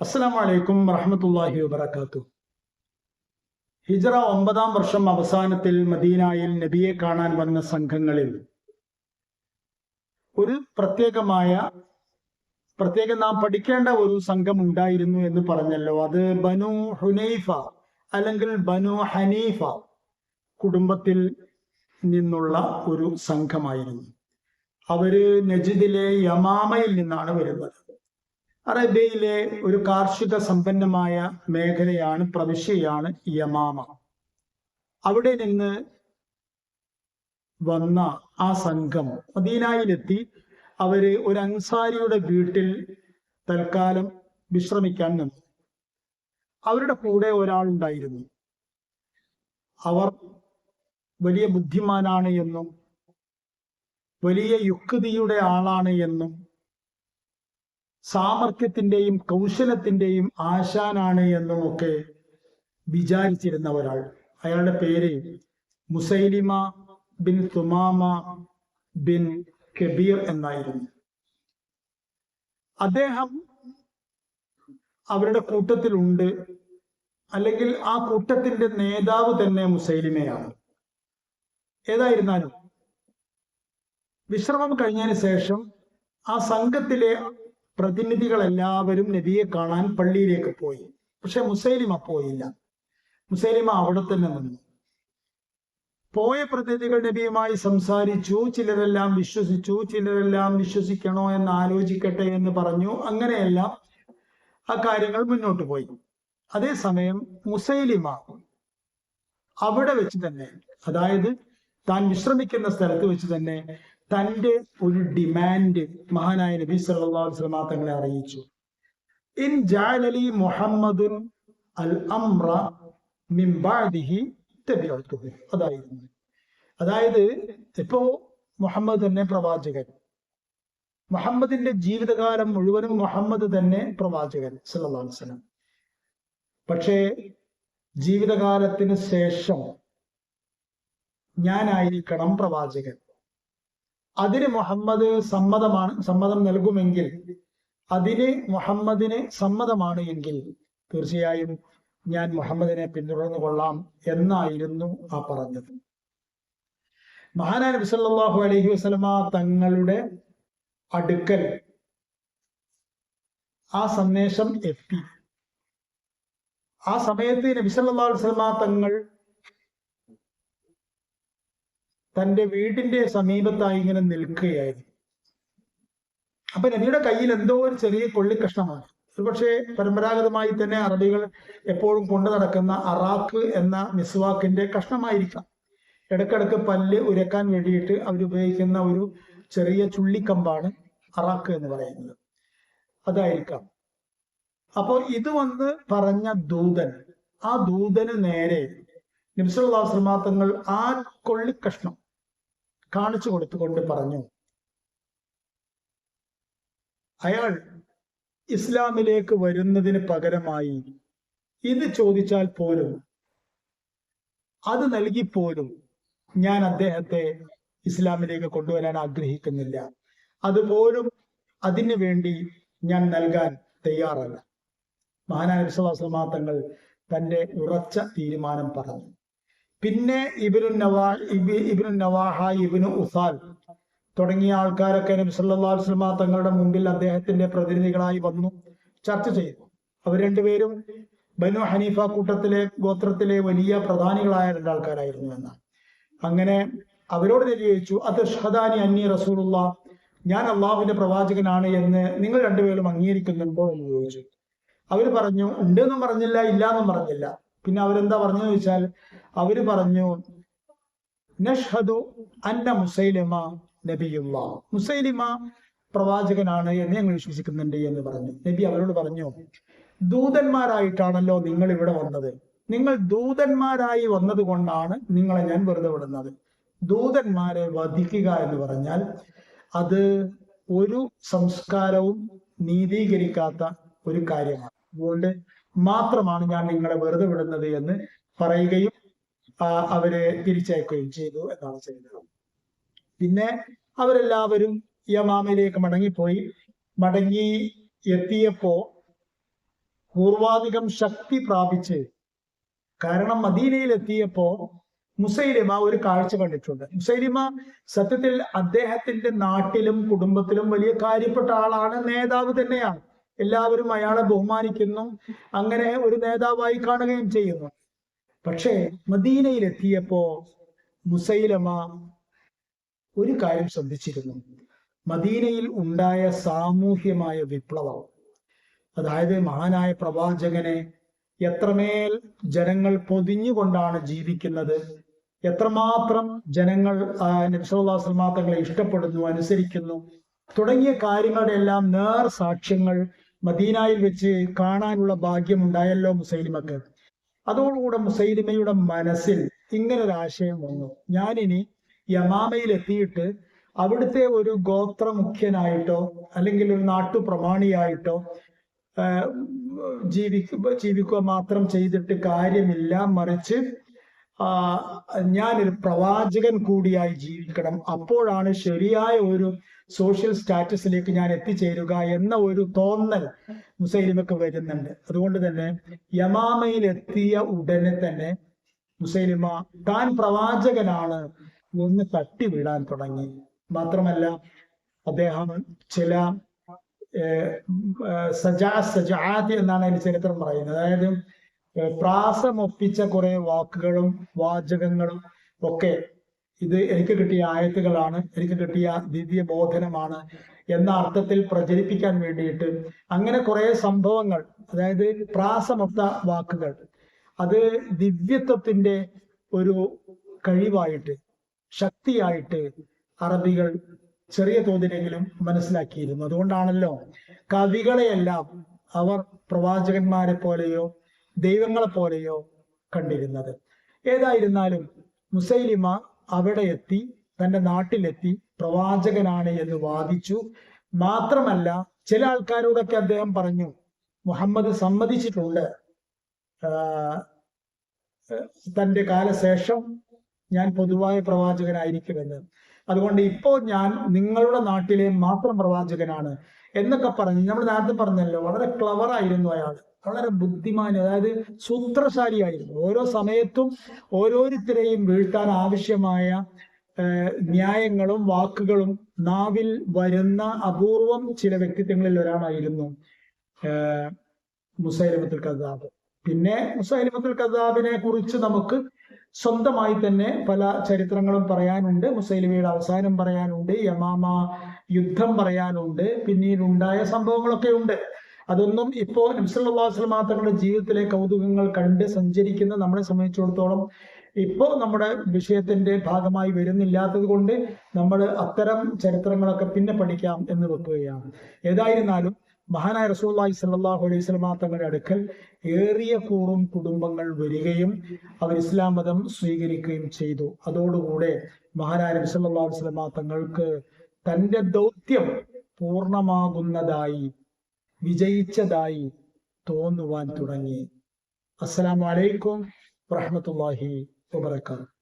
അസ്സാം വലൈക്കും വറഹമത്തല്ലാഹി വബർക്കാത്തു ഹിജറ ഒമ്പതാം വർഷം അവസാനത്തിൽ മദീനായിൽ നബിയെ കാണാൻ വന്ന സംഘങ്ങളിൽ ഒരു പ്രത്യേകമായ പ്രത്യേകം നാം പഠിക്കേണ്ട ഒരു സംഘം ഉണ്ടായിരുന്നു എന്ന് പറഞ്ഞല്ലോ. അത് ബനു ഹുനൈഫ അല്ലെങ്കിൽ ബനു ഹനീഫ കുടുംബത്തിൽ നിന്നുള്ള ഒരു സംഘമായിരുന്നു. അവർ നജിദിലെ യമാമയിൽ നിന്നാണ് വരുന്നത്. അറേബ്യയിലെ ഒരു കാർഷിക സമ്പന്നമായ മേഖലയാണ് പ്രവിശ്യയാണ് യമാമ. അവിടെ നിന്ന് വന്ന ആ സംഘം മദീനായിലെത്തി. അവർ ഒരു അൻസാരിയുടെ വീട്ടിൽ തൽക്കാലം വിശ്രമിക്കാൻ നിന്നു. അവരുടെ കൂടെ ഒരാളുണ്ടായിരുന്നു അവർ വലിയ ബുദ്ധിമാനാണ് എന്നും വലിയ യുക്തിയുടെ ആളാണ് എന്നും സാമർഥ്യത്തിന്റെയും കൗശലത്തിന്റെയും ആശാനാണ് എന്നുമൊക്കെ വിചാരിച്ചിരുന്ന ഒരാൾ അയാളുടെ പേര് Musailima bin Thumama bin Kabir എന്നായിരുന്നു. അദ്ദേഹം അവരുടെ കൂട്ടത്തിലുണ്ട്. അല്ലെങ്കിൽ ആ കൂട്ടത്തിന്റെ നേതാവ് തന്നെ മുസൈലിമയാണ്. ഏതായിരുന്നാലും വിശ്രമം കഴിഞ്ഞതിന് ശേഷം ആ സംഘത്തിലെ പ്രതിനിധികൾ എല്ലാവരും നബിയെ കാണാൻ പള്ളിയിലേക്ക് പോയി. പക്ഷെ മുസൈലിമ പോയില്ല. മുസൈലിമ അവിടെ തന്നെ നിന്നു. പോയ പ്രതിനിധികൾ നബിയുമായി സംസാരിച്ചു. ചിലരെല്ലാം വിശ്വസിച്ചു. ചിലരെല്ലാം വിശ്വസിക്കണോ എന്ന് ആലോചിക്കട്ടെ എന്ന് പറഞ്ഞു. അങ്ങനെയെല്ലാം ആ കാര്യങ്ങൾ മുന്നോട്ട് പോയി. അതേസമയം മുസൈലിമ അവിടെ വെച്ച് തന്നെ അതായത് താൻ വിശ്രമിക്കുന്ന സ്ഥലത്ത് വെച്ച് തന്നെ തന്റെ ഒരു ഡിമാൻഡ് മഹാനായ നബി സല്ലല്ലാഹു അലൈഹി വസല്ലം തങ്ങളെ അറിയിച്ചു. ഇൻ ജാലലി മുഹമ്മദുൻ അൽ അംറ മിൻ ബഅദിഹി തബിഅതുഹു അതായിരുന്നു. അതായത് ഇപ്പോ മുഹമ്മദ് തന്നെ പ്രവാചകൻ. മുഹമ്മദിന്റെ ജീവിതകാലം മുഴുവനും മുഹമ്മദ് തന്നെ പ്രവാചകൻ സല്ലല്ലാഹു അലൈഹി വസല്ലം. പക്ഷേ ജീവിതകാലത്തിന് ശേഷം ഞാനായിരിക്കണം പ്രവാചകൻ. അതിന് മുഹമ്മദ് സമ്മതമാണ് സമ്മതം നൽകുമെങ്കിൽ അതിന് മുഹമ്മദിന് സമ്മതമാണ് എങ്കിൽ തീർച്ചയായും ഞാൻ മുഹമ്മദിനെ പിന്തുടർന്നു കൊള്ളാം എന്നായിരുന്നു ആ പറഞ്ഞത്. മഹാനബി നബി സല്ലല്ലാഹു അലൈഹി വസല്ലമ തങ്ങളുടെ അടുക്കൽ ആ സന്ദേശം എത്തി. ആ സമയത്ത് നബി സല്ലല്ലാഹു അലൈഹി വസല്ലമ തങ്ങൾ തന്റെ വീടിന്റെ സമീപത്തായി ഇങ്ങനെ നിൽക്കുകയായിരുന്നു. അപ്പൊ നബിയുടെ കയ്യിൽ എന്തോ ഒരു ചെറിയ കൊള്ളി കൊള്ളിക്കഷ്ണമാണ്. ഒരുപക്ഷെ പരമ്പരാഗതമായി തന്നെ അറബികൾ എപ്പോഴും കൊണ്ടു നടക്കുന്ന അറാക്ക് എന്ന മിസ്വാക്കിന്റെ കഷ്ണമായിരിക്കാം. ഇടക്കിടക്ക് പല്ല് ഉരക്കാൻ വേണ്ടിയിട്ട് അവർ ഉപയോഗിക്കുന്ന ഒരു ചെറിയ ചുള്ളിക്കമ്പാണ് അറാക്ക് എന്ന് പറയുന്നത്. അതായിരിക്കാം. അപ്പോൾ ഇത് വന്ന് പറഞ്ഞ ദൂതൻ ആ ദൂതന് നേരെ നിമിഷാസ്ത്രമാത്തങ്ങൾ ആ കൊള്ളിക്കഷ്ണം കാണിച്ചു കൊടുത്തുകൊണ്ട് പറഞ്ഞു. അയാൾ ഇസ്ലാമിലേക്ക് വരുന്നതിന് പകരമായി ഇത് ചോദിച്ചാൽ പോലും അത് നൽകി പോലും ഞാൻ അദ്ദേഹത്തെ ഇസ്ലാമിലേക്ക് കൊണ്ടുവരാൻ ആഗ്രഹിക്കുന്നില്ല. അതുപോലും അതിനു വേണ്ടി ഞാൻ നൽകാൻ തയ്യാറല്ല. മഹാനായ വിശ്വാസമാ തങ്ങൾ തന്റെ ഉറച്ച തീരുമാനം പറഞ്ഞു. പിന്നെ ഇബിനു നവാ ഇബി ഇബിനു നവാഹ ഇബിനു ഉസാൽ തുടങ്ങിയ ആൾക്കാരൊക്കെ നബി സല്ലല്ലാഹു അലൈഹി വസല്ലമ തങ്ങളുടെ മുമ്പിൽ അദ്ദേഹത്തിന്റെ പ്രതിനിധികളായി വന്നു ചർച്ച ചെയ്തു. അവർ രണ്ടുപേരും ബനു ഹനീഫ കൂട്ടത്തിലെ ഗോത്രത്തിലെ വലിയ പ്രധാനികളായ രണ്ടാൾക്കാരായിരുന്നു എന്നാണ് അങ്ങനെ അവരോട് നബി ചോദിച്ചു അത് ഷഹദാനി അന്നി റസൂലുള്ള ഞാൻ അള്ളാഹുവിന്റെ പ്രവാചകനാണ് എന്ന് നിങ്ങൾ രണ്ടുപേരും അംഗീകരിക്കുന്നുണ്ടോ? എന്ന് ചോദിച്ചു. അവർ പറഞ്ഞു ഉണ്ടെന്നും പറഞ്ഞില്ല ഇല്ല എന്നും പറഞ്ഞില്ല. പിന്നെ അവരെന്താ പറഞ്ഞു ചോദിച്ചാൽ അവർ പറഞ്ഞു നഷ്ഹദു അന്ന മുസൈലിമ നബിയുള്ള. മുസൈലിമ പ്രവാചകനാണ് എന്ന് ഞങ്ങൾ വിശ്വസിക്കുന്നുണ്ട് എന്ന് പറഞ്ഞു. നബി അവരോട് പറഞ്ഞു ദൂതന്മാരായിട്ടാണല്ലോ നിങ്ങൾ ഇവിടെ വന്നത്. നിങ്ങൾ ദൂതന്മാരായി വന്നത് കൊണ്ടാണ് നിങ്ങളെ ഞാൻ വെറുതെ വിടുന്നത്. ദൂതന്മാരെ വധിക്കുക എന്ന് പറഞ്ഞാൽ അത് ഒരു സംസ്കാരവും നീതീകരിക്കാത്ത ഒരു കാര്യമാണ്. അതുകൊണ്ട് മാത്രമാണ് ഞാൻ നിങ്ങളെ വെറുതെ വിടുന്നത് എന്ന് പറയുകയും അവരെ തിരിച്ചയക്കുകയും ചെയ്തു എന്നാണ് ചെയ്തത് പിന്നെ അവരെല്ലാവരും യമാമയിലേക്ക് മടങ്ങിപ്പോയി. മടങ്ങി എത്തിയപ്പോ പൂർവാധികം ശക്തി പ്രാപിച്ച് കാരണം മദീനയിൽ എത്തിയപ്പോ മുസൈലിമ ഒരു കാഴ്ച കണ്ടിട്ടുണ്ട്. മുസൈലിമ സത്യത്തിൽ അദ്ദേഹത്തിന്റെ നാട്ടിലും കുടുംബത്തിലും വലിയ കാര്യപ്പെട്ട ആളാണ് നേതാവ് തന്നെയാണ്. എല്ലാവരും അയാളെ ബഹുമാനിക്കുന്നു. അങ്ങനെ ഒരു നേതാവായി കാണുകയും ചെയ്യുന്നു. പക്ഷേ മദീനയിലെത്തിയപ്പോ മുസൈലമ ഒരു കാര്യം ശ്രദ്ധിച്ചിരുന്നു. മദീനയിൽ ഉണ്ടായ സാമൂഹ്യമായ വിപ്ലവം. അതായത് മഹാനായ പ്രവാചകനെ എത്രമേൽ ജനങ്ങൾ പൊതിഞ്ഞുകൊണ്ടാണ് ജീവിക്കുന്നത് എത്രമാത്രം ജനങ്ങൾ നബ്സല്ലാസ്ലമാ തങ്ങളെ ഇഷ്ടപ്പെടുന്നു അനുസരിക്കുന്നു തുടങ്ങിയ കാര്യങ്ങളുടെ എല്ലാം നേർ സാക്ഷ്യങ്ങൾ മദീനായിൽ വെച്ച് കാണാനുള്ള ഭാഗ്യം ഉണ്ടായല്ലോ മുസൈലിമക്ക്. അതോടുകൂടെ മുസൈലിമയുടെ മനസ്സിൽ ഇങ്ങനെ ഒരു ആശയം വന്നു. ഞാനിനി യമാമയിൽ എത്തിയിട്ട് അവിടുത്തെ ഒരു ഗോത്ര മുഖ്യനായിട്ടോ അല്ലെങ്കിൽ ഒരു നാട്ടു പ്രമാണിയായിട്ടോ ജീവിക്കുക മാത്രം ചെയ്തിട്ട് കാര്യമില്ല മറിച്ച് ഞാനൊരു പ്രവാചകൻ കൂടിയായി ജീവിക്കണം. അപ്പോഴാണ് ശരിയായ ഒരു സോഷ്യൽ സ്റ്റാറ്റസിലേക്ക് ഞാൻ എത്തിച്ചേരുക എന്ന ഒരു തോന്നൽ മുസൈലിമക്ക് വരുന്നുണ്ട്. അതുകൊണ്ട് തന്നെ യമാമയിൽ എത്തിയ ഉടനെ തന്നെ മുസൈലിമ താൻ പ്രവാചകനാണ് ഒന്ന് തട്ടിവിടാൻ തുടങ്ങി. മാത്രമല്ല അദ്ദേഹം ചില സജാ സജാതി എന്നാണ് അതിന് ചരിത്രം പറയുന്നത്. അതായത് പ്രാസമൊപ്പിച്ച കുറെ വാക്കുകളും വാചകങ്ങളും ഒക്കെ ഇത് എനിക്ക് കിട്ടിയ ആയത്തുകളാണ് എനിക്ക് കിട്ടിയ ദിവ്യ ബോധനമാണ് എന്ന അർത്ഥത്തിൽ പ്രചരിപ്പിക്കാൻ വേണ്ടിയിട്ട് അങ്ങനെ കുറെ സംഭവങ്ങൾ അതായത് പ്രാസമൊത്ത വാക്കുകൾ അത് ദിവ്യത്വത്തിന്റെ ഒരു കഴിവായിട്ട് ശക്തിയായിട്ട് അറബികൾ ചെറിയ തോതിലെങ്കിലും മനസ്സിലാക്കിയിരുന്നു. അതുകൊണ്ടാണല്ലോ കവികളെയെല്ലാം അവർ പ്രവാചകന്മാരെ പോലെയോ ദൈവങ്ങളെ പോലെയോ കണ്ടിരുന്നത്. ഏതായിരുന്നാലും മുസൈലിമ അവിടെ എത്തി തന്റെ നാട്ടിലെത്തി പ്രവാചകനാണ് എന്ന് വാദിച്ചു. മാത്രമല്ല ചില ആൾക്കാരോടൊക്കെ അദ്ദേഹം പറഞ്ഞു മുഹമ്മദ് സമ്മതിച്ചിട്ടുണ്ട്. തന്റെ കാലശേഷം ഞാൻ പൊതുവായ പ്രവാചകനായിരിക്കുമെന്ന്. അതുകൊണ്ട് ഇപ്പോൾ ഞാൻ നിങ്ങളുടെ നാട്ടിലെ മാത്രം പ്രവാചകനാണ്. എന്നൊക്കെ പറഞ്ഞ്. നമ്മൾ നേരത്തെ പറഞ്ഞല്ലോ വളരെ ക്ലവർ ആയിരുന്നു അയാൾ. വളരെ ബുദ്ധിമാൻ അതായത് സൂത്രശാലിയായിരുന്നു. ഓരോ സമയത്തും ഓരോരുത്തരെയും വീഴ്ത്താൻ ആവശ്യമായ ന്യായങ്ങളും വാക്കുകളും നാവിൽ വരുന്ന അപൂർവം ചില വ്യക്തിത്വങ്ങളിൽ ഒരാളായിരുന്നു മുസൈലമത്തുൽ കദാബ് പിന്നെ മുസൈലിമത്തുൽ കദാബിനെ കുറിച്ച് നമുക്ക് സ്വന്തമായി തന്നെ പല ചരിത്രങ്ങളും പറയാനുണ്ട്. മുസൈലിമയുടെ അവസാനം പറയാനുണ്ട്. യമാമ യുദ്ധം പറയാനുണ്ട്. പിന്നീട് ഉണ്ടായ സംഭവങ്ങളൊക്കെ ഉണ്ട്. അതൊന്നും ഇപ്പോ നബ്സുല്ലാസ്ലം തങ്ങളുടെ ജീവിതത്തിലെ കൗതുകങ്ങൾ കണ്ട് സഞ്ചരിക്കുന്ന നമ്മളെ സംബന്ധിച്ചിടത്തോളം ഇപ്പോ നമ്മുടെ വിഷയത്തിന്റെ ഭാഗമായി വരുന്നില്ലാത്തത് കൊണ്ട് നമ്മൾ അത്തരം ചരിത്രങ്ങളൊക്കെ പിന്നെ പഠിക്കാം എന്ന് വെക്കുകയാണ്. ഏതായിരുന്നാലും മഹാനായ റസൂല്ലായി സല്ലാഹു അലൈഹി സ്വലമാ തങ്ങളുടെ അടുക്കൽ ഏറിയ കൂറും കുടുംബങ്ങൾ വരികയും അവർ ഇസ്ലാം മതം സ്വീകരിക്കുകയും ചെയ്തു. അതോടുകൂടെ മഹാനായ നബി വസല്ലമ തങ്ങൾക്ക് തന്റെ ദൗത്യം പൂർണമാകുന്നതായി വിജയിച്ചതായി തോന്നുവാൻ തുടങ്ങി. അസ്സലാമു അലൈക്കും വറഹ്മത്തുള്ളാഹി വബറകാതുഹു.